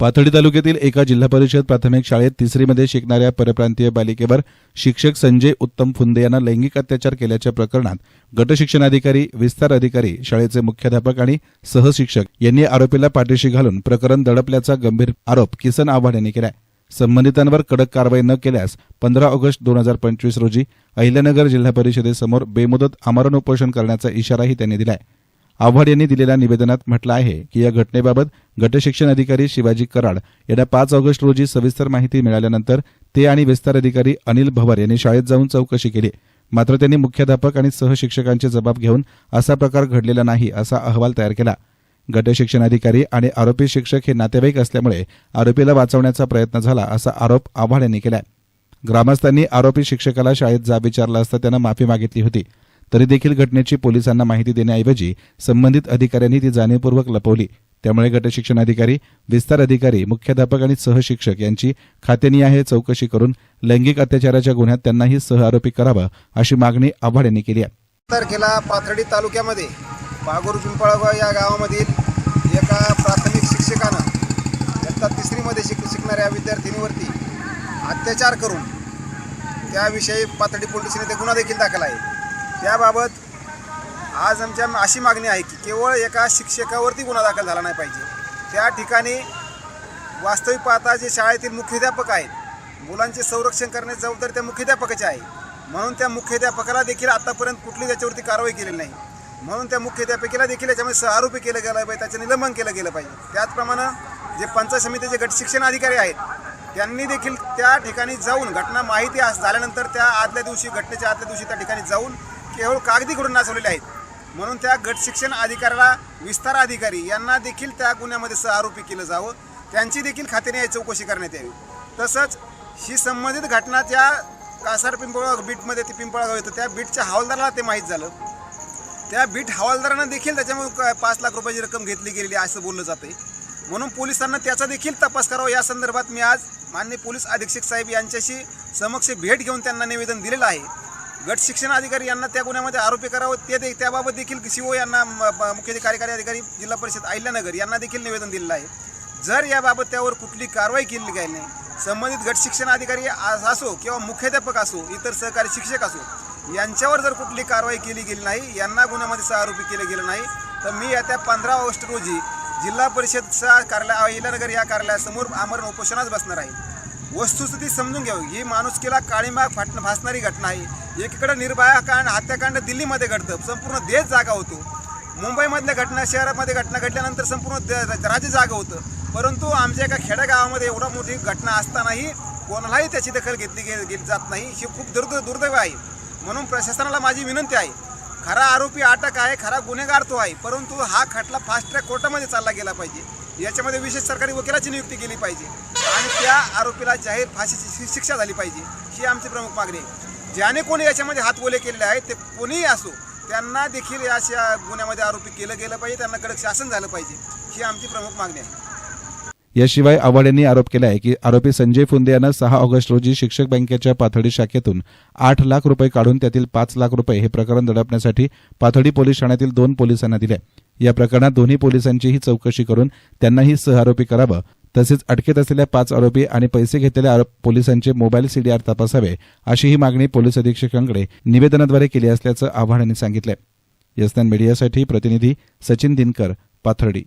पाथर्डी तालुक्यातील एका जिल्हा परिषद प्राथमिक शाळेत तिसरीमध्ये शिकणाऱ्या परप्रांतीय बालिकेवर शिक्षक संजय उत्तम फुंदे यांना लैंगिक अत्याचार केल्याच्या प्रकरणात गटशिक्षणाधिकारी विस्तार अधिकारी शाळेचे मुख्याध्यापक आणि सहशिक्षक यांनी आरोपीला पाठीशी घालून प्रकरण दडपल्याचा गंभीर आरोप किसन आव्हाड यांनी केलाय. संबंधितांवर कडक कारवाई न केल्यास पंधरा ऑगस्ट दोन हजार पंचवीस रोजी अहिल्यानगर जिल्हा परिषदेसमोर बेमुदत आमरण उपोषण करण्याचा इशाराही त्यांनी दिलाय. आव्हाड यांनी दिलेल्या निवेदनात म्हटलं आहे की या घटनेबाबत गटशिक्षण अधिकारी शिवाजी कराड यांना पाच ऑगस्ट रोजी सविस्तर माहिती मिळाल्यानंतर ते आणि विस्तार अधिकारी अनिल भवर यांनी शाळेत जाऊन चौकशी केली. मात्र त्यांनी मुख्याध्यापक आणि सहशिक्षकांचे जबाब घेऊन असा प्रकार घडलेला नाही असा अहवाल तयार केला. गटशिक्षण अधिकारी आणि आरोपी शिक्षक हे नातेवाईक असल्यामुळे आरोपीला वाचवण्याचा प्रयत्न झाला असा आरोप आव्हाड यांनी केला ग्रामस्थांनी आरोपी शिक्षकाला शाळेत जाब विचारला असता त्यानं माफी मागितली होती. तरी देखील घटनेची पोलिसांना माहिती देण्याऐवजी संबंधित अधिकाऱ्यांनी ती जाणीवपूर्वक लपवली. त्यामुळे गटशिक्षण अधिकारी विस्तार अधिकारी मुख्याध्यापक आणि सहशिक्षक यांची खातेनिहाय चौकशी करून लैंगिक अत्याचाराच्या गुन्ह्यात त्यांनाही सहआरोपी करावं अशी मागणी आव्हाड यांनी केली आहे. तारखेला पाथर्डी तालुक्यामध्ये पागोर पिंपळगाव या गावामधील एका प्राथमिक शिक्षकानं इयत्ता तिसरीमध्ये शिक शिकणाऱ्या विद्यार्थिनीवरती अत्याचार करून त्याविषयी पाथर्डी पोलीस ठाण्यात गुन्हा देखील दाखल आहे. त्याबाबत आज आमच्या अशी मागणी आहे की केवळ एका शिक्षकावरती गुन्हा दाखल झाला नाही पाहिजे. त्या ठिकाणी वास्तविक पाहता जे शाळेतील मुख्याध्यापक आहेत मुलांचे संरक्षण करण्याची जबाबदारी त्या मुख्याध्यापकाची आहे. म्हणून त्या मुख्याध्यापकाला देखील आतापर्यंत कुठली त्याच्यावरती कारवाई केलेली नाही. म्हणून त्या मुख्याध्यापकाला देखील याच्यामध्ये सहआरोपी केलं गेलं पाहिजे त्याचं निलंबन केलं गेलं पाहिजे. त्याचप्रमाणे जे पंचायत समितीचे गट शिक्षण अधिकारी आहेत त्यांनी देखील त्या ठिकाणी जाऊन घटना माहिती झाल्यानंतर त्या आदल्या दिवशी घटनेच्या आदल्या दिवशी त्या ठिकाणी जाऊन केवळ कागदी घडून नाचवलेले आहेत. म्हणून त्या गट शिक्षण अधिकाऱ्याला विस्तार अधिकारी यांना देखील त्या गुन्ह्यामध्ये सहआरोपी केलं जावं. त्यांची देखील खात्याने चौकशी करण्यात यावी. तसंच ही संबंधित घटना त्या कासार पिंपळगाव बीटमध्ये ते पिंपळगाव येतं त्या बीटच्या हवालदाराला ते माहीत झालं. त्या बीट हवालदारानं देखील त्याच्यामुळे क- पाच लाख रुपयाची रक्कम घेतली गेलेली आहे असं बोललं जाते म्हणून पोलिसांना त्याचा देखील तपास करावा. या संदर्भात मी आज मान्य पोलीस अधीक्षक साहेब यांच्याशी समक्ष भेट घेऊन त्यांना निवेदन दिलेलं आहे. गट शिक्षण अधिकारी यांना त्या गुन्ह्यामध्ये आरोपी करावं ते त्याबाबत देखील सीओ यांना म- मुख्य कार्यकारी अधिकारी जिल्हा परिषद अहिल्यानगर यांना देखील निवेदन दिलेलं आहे. जर याबाबत त्यावर कुठली कारवाई केली गेली नाही संबंधित गट शिक्षण अधिकारी असो किंवा मुख्याध्यापक असो इतर सहकारी शिक्षक असो यांच्यावर जर कुठली कारवाई केली गेली नाही यांना गुन्ह्यामध्ये सहआरोपी केलं गेलं नाही तर मी येत्या पंधरा ऑगस्ट रोजी जिल्हा परिषदच्या कार्यालय अहिल्यानगर या कार्यालयासमोर आमरण उपोषणास बसणार आहे. वस्तुस्थिती समजून घ्यावी ही माणुसकीला काळीमाग फाट भासणारी घटना आहे. एकीकडे निर्भया कांड हत्याकांड दिल्लीमध्ये घडतं. संपूर्ण देश जागा होतो. मुंबईमधल्या घटना शहरामध्ये घटना घडल्यानंतर संपूर्ण राज्य जागं होतं. परंतु आमच्या एका खेडेगावामध्ये एवढा मोठी घटना असतानाही कोणालाही त्याची दखल घेतली गे- गेली जात नाही. हे खूप दुर्द दुर्दैव आहे. म्हणून प्रशासनाला माझी विनंती आहे. खरा आरोपी अटक आहे खरा गुन्हेगार तो आहे. परंतु हा खटला फास्ट ट्रॅक कोर्टामध्ये चालला गेला पाहिजे. याच्यामध्ये विशेष सरकारी वकिलाची नियुक्ती केली पाहिजे. आणि त्या आरोपीला जाहीर फाशीची शिक्षा झाली पाहिजे ही आमची प्रमुख मागणी आहे. ज्याने कोणी याच्यामध्ये हात ओले केलेले आहेत ते कोणीही असो त्यांना देखील या अशा गुन्ह्यामध्ये आरोपी केलं गेलं पाहिजे त्यांना कडक शासन झालं पाहिजे ही आमची प्रमुख मागणी आहे. याशिवाय आव्हाड यांनी आरोप केला आहे की आरोपी संजय फुंदे यांना सहा ऑगस्ट रोजी शिक्षक बँकेच्या पाथडी शाखेतून आठ लाख रुपये काढून त्यातील पाच लाख रुपये हे प्रकरण दडपण्यासाठी पाथडी पोलीस ठाण्यातील दोन पोलिसांना दिले. या प्रकरणात दोन्ही पोलिसांचीही चौकशी करून त्यांनाही सहआरोपी करावं. तसेच अटकेत असलेल्या पाच आरोपी आणि पैसे घेतलेल्या आरोप पोलिसांचे मोबाईल सीडीआर तपासावे अशी ही मागणी पोलीस अधीक्षकांकडे निवेदनाद्वारे केली असल्याचं आव्हाड यांनी सांगितलं यस्तान मीडियासाठी प्रतिनिधी सचिन दिनकर पाथर्डी.